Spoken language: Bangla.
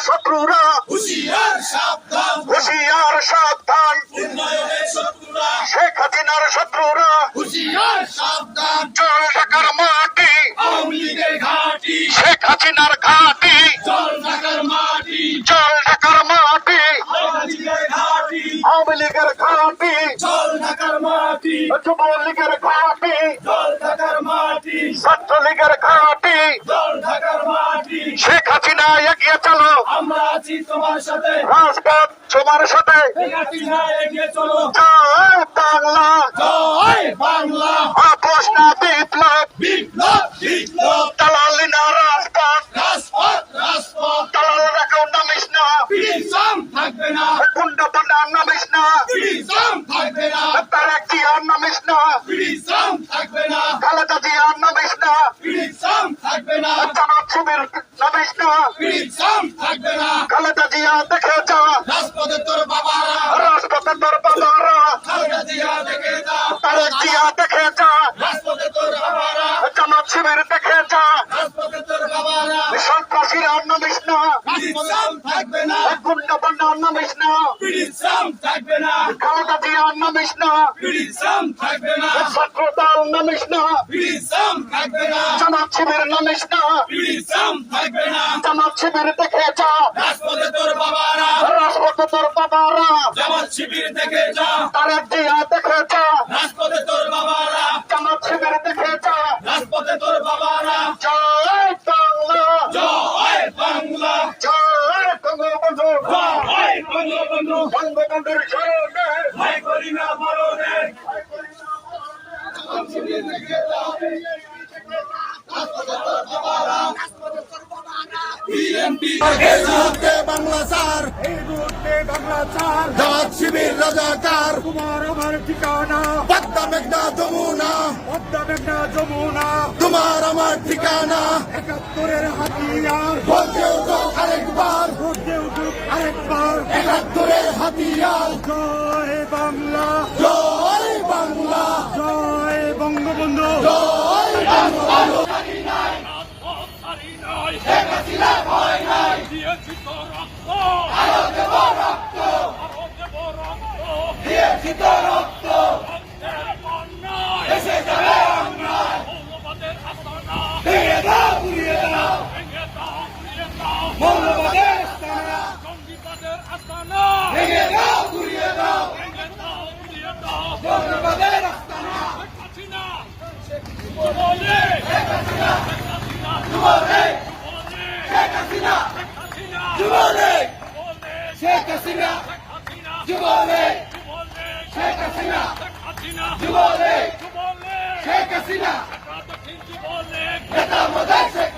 শত্রুরা। হুশিয়ার সাবধান। হুশিয়ার সাবধান। উন্নয়নের শত্রুরা। শেখ হাসিনার শত্রুরা। হুশিয়ার সাবধান। জল ঢাকার মাটি। আওয়ামী লীগের ঘাঁটি। শেখ হাসিনার ঘাটি। জল ঢাকার মাটি। জল ঢাকার মাটি। আওয়ামী লীগের ঘাঁটি। আওয়ামী লীগের ঘাটি। জল ঢাকার মাটি। যুবলীগের ঘাটি। জল ঢাকার মাটি। ছাত্রলীগের ঘাটি। হাসিনা এগিয়ে চলো। আমরা আছি তোমার সাথে। রাজপথ তোমার সাথে। না এগিয়ে চলো। জয় বাংলা। জয় বাংলা। আপোষ না বিপ্লব বিপ্লব। বিপ্লব দালালি না রাজপথ। রাজপথ রাজপথ। দালাল রাখো নামিস না থাকবে না। গুন্ড পান্ডা নামিস না থাকবে না। নামিস না থাকবে না। খালেদা নামিস না থাকবে না। নামিস না পিড়িসাম থাকবে না। খালেদা জিয়া দেখে যা। রাজপথে তোর বাবারা। রাজপথের তোর বাবারা। খালেদা জিয়া দেখে যা। তারেক জিয়া পিড়িসাম থাকবে না। গুন্ড পান্ডা নামিস না। পিড়িসাম থাকবে না। নামিস না। পিড়িসাম থাকবে না। পিড়িসাম থাকবে না। জামাত শিবির নামিস না। পিড়িসাম থাকবে না। জামাত শিবির দেখে যা। রাজপথে তোর বাবারা। রাজপথে তোর বাবারা। জামাত শিবির দেখে যা। তারেক জিয়া দেখে যা। জয় বঙ্গবন্ধু বঙ্গবন্ধুর স্মরণে ঠিকানা পদ্মা মেঘনা যমুনা পদ্মা মেঘনা যমুনা তোমার আমার ঠিকানা একাত্তরের হাতিয়ার একাত্তরের হাতিয়ার জয় বাংলা। জয় বাংলা। জয় বঙ্গবন্ধু। জয় বাংলা। দিয়েছি তো রক্ত আরও বলে শেখ হাসিনা যুবলীগ বলে শেখ হাসিনা হাসিনা